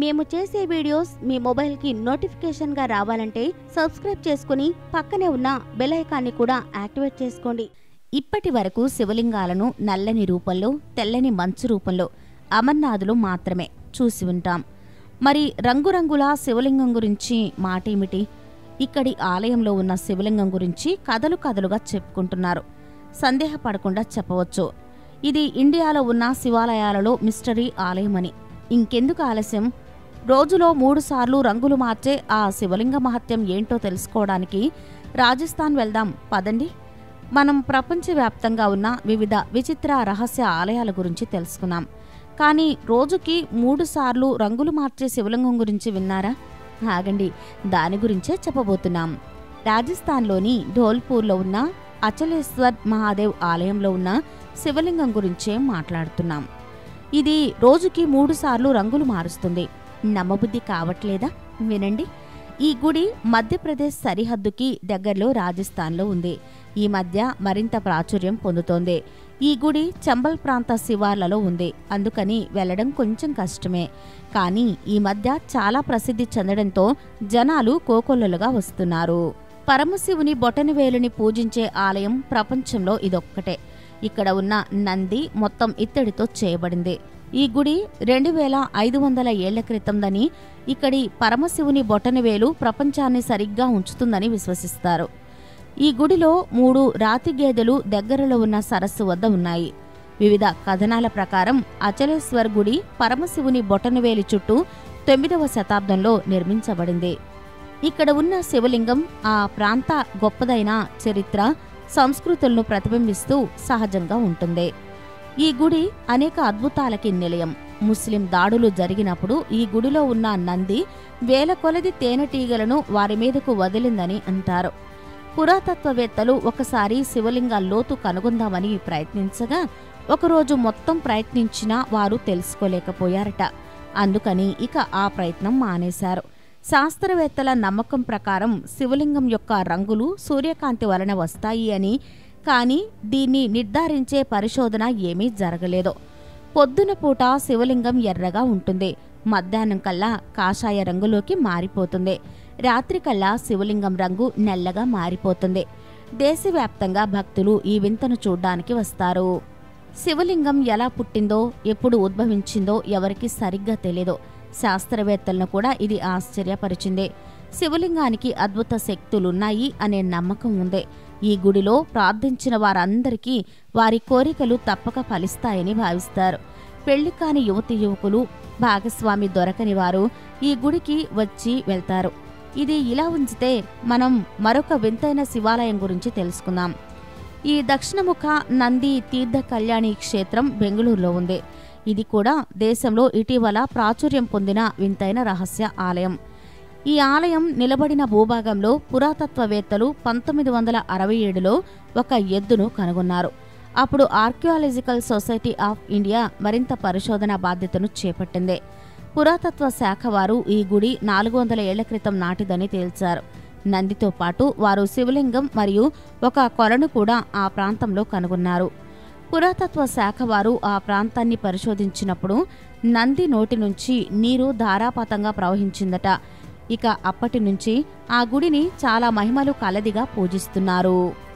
మేము చేసే వీడియోస్ మీ మొబైల్కి నోటిఫికేషన్గా రావాలంటే సబ్స్క్రైబ్ చేసుకుని పక్కనే ఉన్న బెల్ ఐకాన్ని కూడా యాక్టివేట్ చేసుకోండి. ఇప్పటి వరకు శివలింగాలను నల్లని రూపంలో తెల్లని మంచు రూపంలో అమర్నాథులు మాత్రమే చూసి ఉంటాం. మరి రంగురంగుల శివలింగం గురించి మాటేమిటి? ఇక్కడి ఆలయంలో ఉన్న శివలింగం గురించి కథలు కథలుగా చెప్పుకుంటున్నారు. సందేహపడకుండా చెప్పవచ్చు. ఇది ఇండియాలో ఉన్న శివాలయాలలో మిస్టరీ ఆలయమని. ఇంకెందుకు ఆలస్యం? రోజులో మూడుసార్లు రంగులు మార్చే ఆ శివలింగ మహత్యం ఏంటో తెలుసుకోవడానికి రాజస్థాన్ వెళ్దాం. పదండి. మనం ప్రపంచవ్యాప్తంగా ఉన్న వివిధ విచిత్ర రహస్య ఆలయాల గురించి తెలుసుకున్నాం. కానీ రోజుకి మూడుసార్లు రంగులు మార్చే శివలింగం గురించి విన్నారా? ఆగండి. దాని గురించే చెప్పబోతున్నాం. రాజస్థాన్లోని ఢోల్పూర్లో ఉన్న అచలేశ్వర్ మహాదేవ్ ఆలయంలో ఉన్న శివలింగం గురించే మాట్లాడుతున్నాం. ఇది రోజుకి మూడుసార్లు రంగులు మారుస్తుంది. నమ్మబుద్ధి కావట్లేదా? వినండి. ఈ గుడి మధ్యప్రదేశ్ సరిహద్దుకి దగ్గరలో రాజస్థాన్లో ఉంది. ఈ మధ్య మరింత ప్రాచుర్యం పొందుతోంది. ఈ గుడి చంబల్ ప్రాంత శివార్లలో ఉంది. అందుకని వెళ్ళడం కొంచెం కష్టమే. కానీ ఈ మధ్య చాలా ప్రసిద్ధి చెందడంతో జనాలు కోకొల్లలుగా వస్తున్నారు. పరమశివుని బొటనవేలుని పూజించే ఆలయం ప్రపంచంలో ఇదొక్కటే. ఇక్కడ ఉన్న నంది మొత్తం ఇత్తడితో చేయబడింది. ఈ గుడి రెండు వేల ఐదు వందల ఏళ్ళ క్రితందని ఇక్కడి పరమశివుని బొటనవేలు ప్రపంచాన్ని సరిగ్గా ఉంచుతుందని విశ్వసిస్తారు. ఈ గుడిలో మూడు రాతి గేదెలు దగ్గరలో ఉన్న సరస్సు వద్ద ఉన్నాయి. వివిధ కథనాల ప్రకారం అచలేశ్వర్ గుడి పరమశివుని బొటనవేలి చుట్టూ తొమ్మిదవ శతాబ్దంలో నిర్మించబడింది. ఇక్కడ ఉన్న శివలింగం ఆ ప్రాంత గొప్పదైన చరిత్ర సంస్కృతులను ప్రతిబింబిస్తూ సహజంగా ఉంటుంది. ఈ గుడి అనేక అద్భుతాలకి నిలయం. ముస్లిం దాడులు జరిగినప్పుడు ఈ గుడిలో ఉన్న నంది వేల కొలది తేనెటీగలను వారి మీదకు వదిలిందని అంటారు. పురాతత్వవేత్తలు ఒకసారి శివలింగ లోతు కనుగొందామని ప్రయత్నించగా ఒకరోజు మొత్తం ప్రయత్నించినా వారు తెలుసుకోలేకపోయారట. అందుకని ఇక ఆ ప్రయత్నం మానేశారు. శాస్త్రవేత్తల నమ్మకం ప్రకారం శివలింగం యొక్క రంగులు సూర్యకాంతి వలన వస్తాయి అని కానీ దీన్ని నిర్ధారించే పరిశోధన ఏమీ జరగలేదు. పొద్దున పూట శివలింగం ఎర్రగా ఉంటుంది. మధ్యాహ్నం కల్లా కాషాయ రంగులోకి మారిపోతుంది. రాత్రి కల్లా శివలింగం రంగు నల్లగా మారిపోతుంది. దేశవ్యాప్తంగా భక్తులు ఈ వింతను చూడ్డానికి వస్తారు. శివలింగం ఎలా పుట్టిందో ఎప్పుడు ఉద్భవించిందో ఎవరికి సరిగ్గా తెలియదు శాస్త్రవేత్తలను కూడా ఇది ఆశ్చర్యపరిచింది. శివలింగానికి అద్భుత శక్తులున్నాయి అనే నమ్మకం ఉంది. ఈ గుడిలో ప్రార్థించిన వారందరికీ వారి కోరికలు తప్పక ఫలిస్తాయని భావిస్తారు. పెళ్ళి కాని యువతి యువకులు భాగస్వామి దొరకని వారు ఈ గుడికి వచ్చి వెళ్తారు. ఇది ఇలా ఉంచితే మనం మరొక వింతైన శివాలయం గురించి తెలుసుకుందాం. ఈ దక్షిణముఖ నంది తీర్థ కళ్యాణి క్షేత్రం బెంగళూరులో ఉంది. ఇది కూడా దేశంలో ఇటీవల ప్రాచుర్యం పొందిన వింతైన రహస్య ఆలయం. ఈ ఆలయం నిలబడిన భూభాగంలో పురాతత్వవేత్తలు పంతొమ్మిది వందల అరవై ఏడులో ఒక ఎద్దును కనుగొన్నారు. అప్పుడు ఆర్కియాలజికల్ సొసైటీ ఆఫ్ ఇండియా మరింత పరిశోధన బాధ్యతను చేపట్టింది. పురాతత్వ శాఖ వారు ఈ గుడి నాలుగు వందల ఏళ్ళ క్రితం నాటిదని తేల్చారు. నందితో పాటు వారు శివలింగం మరియు ఒక కొలను కూడా ఆ ప్రాంతంలో కనుగొన్నారు. పురాతత్వ శాఖ వారు ఆ ప్రాంతాన్ని పరిశోధించినప్పుడు నంది నోటి నుంచి నీరు ధారాపాతంగా ప్రవహించిందట. ఇక అప్పటి నుంచి ఆ గుడిని చాలా మహిమలు కలదిగా పూజిస్తున్నారు.